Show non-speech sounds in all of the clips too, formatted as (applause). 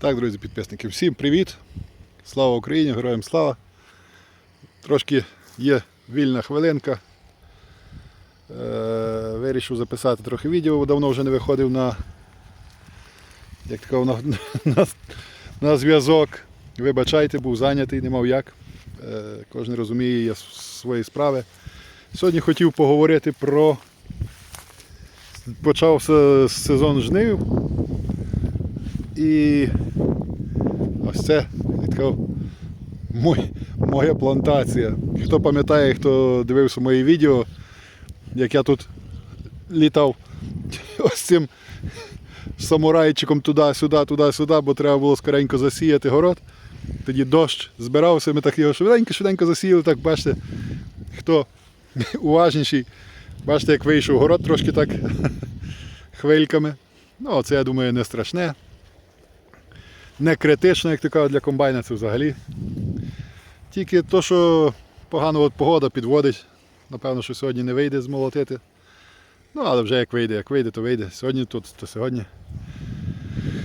Так, друзі, підписники, всім привіт! Слава Україні, героям слава! Трошки є вільна хвилинка. Е, вирішив записати трохи відео, бо давно вже не виходив на, як такого, (laughs) на, на, на зв'язок. Вибачайте, був зайнятий, не мав як. Е, кожен розуміє є свої справи. Сьогодні хотів поговорити про. Почався сезон жнив. І ось це така моя плантація. Хто пам'ятає, хто дивився мої відео, як я тут літав (laughs) ось цим самурайчиком туди-сюди, туди-сюди, бо треба було скоренько засіяти город. Тоді дощ збирався, ми так його швиденько-швиденько засіяли, так бачите, хто (laughs) уважніший, бачите, як вийшов город трошки так (laughs) хвильками. Ну, це, я думаю, не страшне. Не критично, як то кажуть, для комбайна це взагалі. Тільки то, що погана от погода підводить. Напевно, що сьогодні не вийде змолотити. Ну, але вже як вийде, як вийде, то вийде. Сьогодні тут, то сьогодні.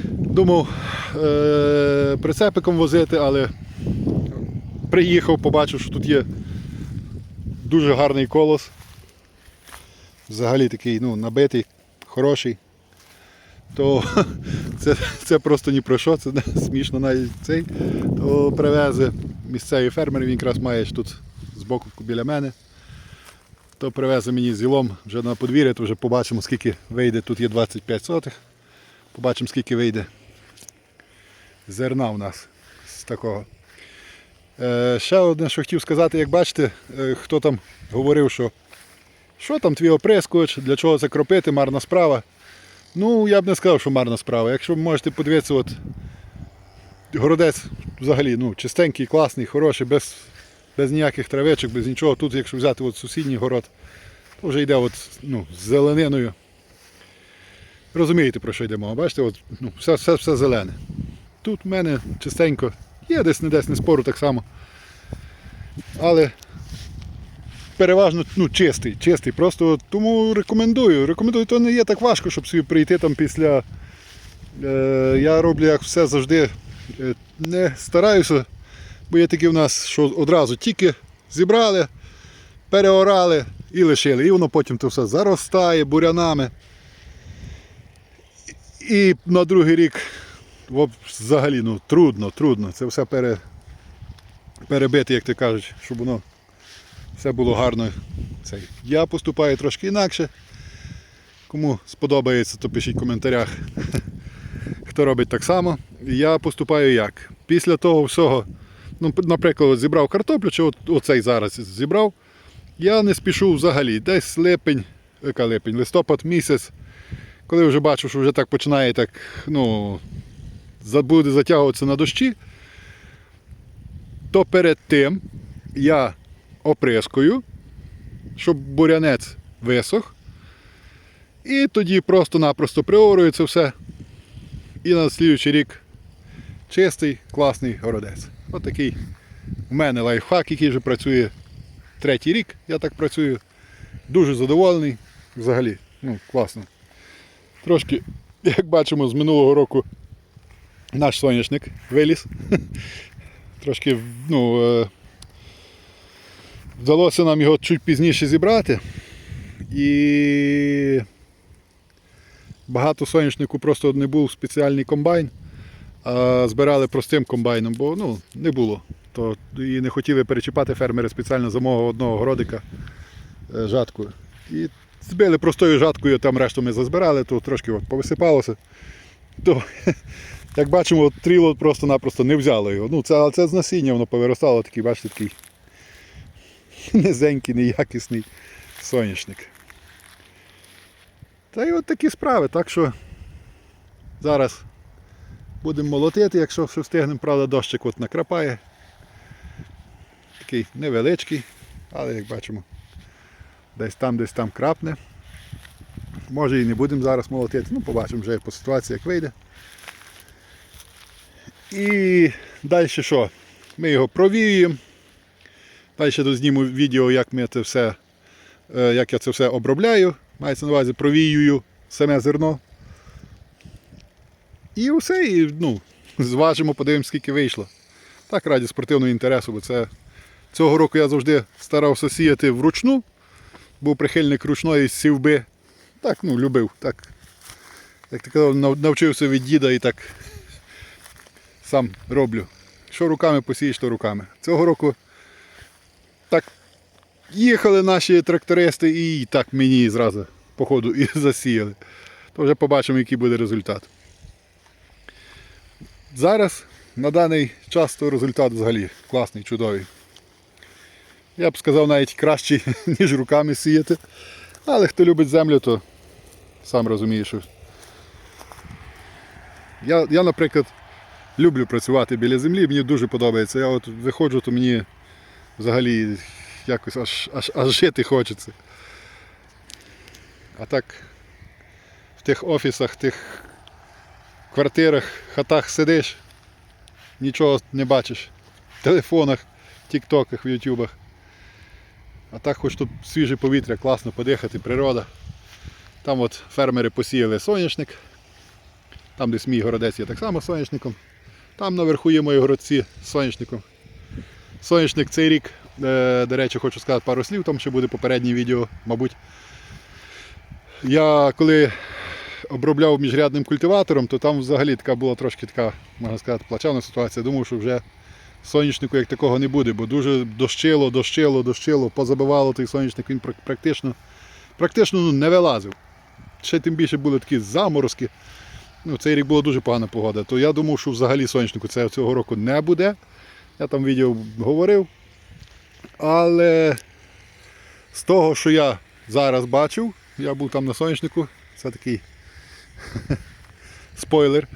Думав е- прицепиком возити, але приїхав, побачив, що тут є дуже гарний колос. Взагалі такий ну, набитий, хороший. То (laughs) це, це просто ні про що, це смішно навіть цей. То привезе місцевий фермер, він якраз має тут збоку біля мене. То привезе мені зілом вже на подвір'я, то вже побачимо, скільки вийде. Тут є 25 сотих. Побачимо, скільки вийде зерна у нас з такого. Е, ще одне, що хотів сказати, як бачите, е, хто там говорив, що що там твій оприскувач, для чого це кропити, марна справа. Ну, я б не сказав, що марна справа. Якщо ви можете подивитися, от городець взагалі ну, чистенький, класний, хороший, без, без ніяких травичок, без нічого. Тут, якщо взяти от сусідній город, то вже йде от, ну, з зелениною. Розумієте, про що йдемо? Бачите, от, ну, все, все, все зелене. Тут в мене чистенько, є десь не десь не спору так само. Але переважно ну, чистий, чистий. Просто тому рекомендую. Рекомендую, то не є так важко, щоб собі прийти там після. Е, я роблю як все завжди. Е, не стараюся, бо є такі в нас, що одразу тільки зібрали, переорали і лишили. І воно потім то все заростає бурянами. І на другий рік взагалі ну, трудно, трудно. Це все пере, перебити, як ти кажуть, щоб воно все було гарно. Я поступаю трошки інакше. Кому сподобається, то пишіть в коментарях, (laughs) хто робить так само. Я поступаю як. Після того всього, ну, наприклад, зібрав картоплю, чи от, оцей зараз зібрав, я не спішу взагалі. Десь липень, яка липень, листопад місяць, коли вже бачу, що вже так починає так, ну, буде затягуватися на дощі, то перед тим я оприскую, щоб бурянець висох. І тоді просто-напросто приорую це все. І на слідуючий рік чистий, класний городець. От такий у мене лайфхак, який вже працює третій рік. Я так працюю. Дуже задоволений. Взагалі, ну, класно. Трошки, як бачимо, з минулого року наш соняшник виліз. (laughs) Трошки, ну, е, Вдалося нам його чуть пізніше зібрати. І багато соняшнику просто не був спеціальний комбайн, а збирали простим комбайном, бо ну, не було. То і не хотіли перечіпати фермери спеціально за мого одного городика е, жаткою. І збили простою жаткою, там решту ми зазбирали, то трошки от повисипалося. То, (laughs) як бачимо, тріло просто-напросто не взяло його. Ну, це, це з насіння воно повиростало, такий, бачите, такий низенький, неякісний соняшник. Та й от такі справи. Так що зараз будемо молотити, якщо все встигнемо, правда, дощик от накрапає. Такий невеличкий, але як бачимо, десь там, десь там крапне. Може і не будемо зараз молотити, ну побачимо вже по ситуації, як вийде. І далі що? Ми його провіюємо. Далі дозніму відео, як ми це все, е, як я це все обробляю. Мається на увазі провіюю саме зерно. І все, і, ну, зважимо, подивимось, скільки вийшло. Так, раді спортивного інтересу, бо це цього року я завжди старався сіяти вручну, був прихильник ручної сівби. Так, ну, любив. Так, як ти казав, навчився від діда і так сам роблю. Що руками посієш, то руками. Цього року так їхали наші трактористи і так мені зразу по ходу і (laughs) засіяли. То вже побачимо, який буде результат. Зараз на даний час то результат взагалі класний, чудовий. Я б сказав навіть кращий, (laughs) ніж руками сіяти. Але хто любить землю, то сам розуміє, що. Я, я, наприклад, люблю працювати біля землі, мені дуже подобається. Я от виходжу, то мені взагалі якось аж, аж, аж жити хочеться. А так в тих офісах, тих квартирах, хатах сидиш, нічого не бачиш. В телефонах, тіктоках, в ютубах. А так хоч тут свіже повітря, класно подихати, природа. Там от фермери посіяли соняшник. Там, десь мій городець є так само соняшником. Там наверху є мої городці з соняшником. Соняшник цей рік, е, до речі, хочу сказати пару слів, там ще буде попереднє відео, мабуть. Я коли обробляв міжрядним культиватором, то там взагалі така була трошки така, можна сказати, плачевна ситуація. Думав, що вже соняшнику як такого не буде, бо дуже дощило, дощило, дощило, позабивало той соняшник, він практично, практично ну, не вилазив. Ще тим більше були такі заморозки. Ну, цей рік була дуже погана погода, то я думав, що взагалі соняшнику це цього року не буде. Я там відео говорив. Але з того, що я зараз бачив, я був там на соняшнику, це такий (laughs) спойлер.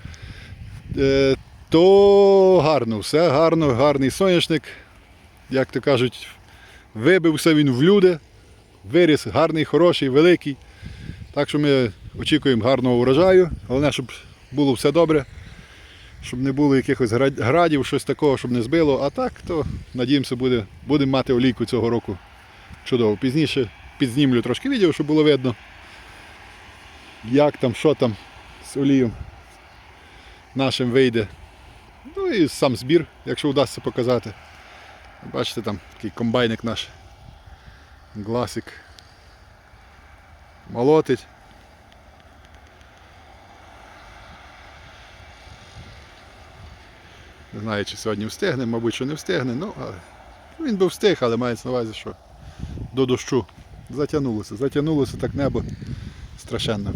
Е, То гарно, все гарно, гарний соняшник. Як то кажуть, вибився він в люди, виріс гарний, хороший, великий. Так що ми очікуємо гарного урожаю. Головне, щоб було все добре, щоб не було якихось градів, щось такого, щоб не збило. А так, то надіємося, буде, будемо мати олійку цього року. Чудово. Пізніше підзнімлю трошки відео, щоб було видно, як там, що там з олієм нашим вийде. Ну і сам збір, якщо вдасться показати. Бачите, там такий комбайник наш. Гласик. Молотить. Не знаю, чи сьогодні встигне, мабуть, що не встигне. Ну, але він би встиг, але мається на увазі, що до дощу затягнулося. Затягнулося так небо страшенно.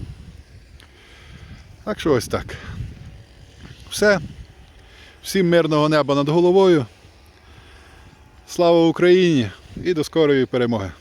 Так що ось так. Все. Всім мирного неба над головою. Слава Україні і до скорої перемоги!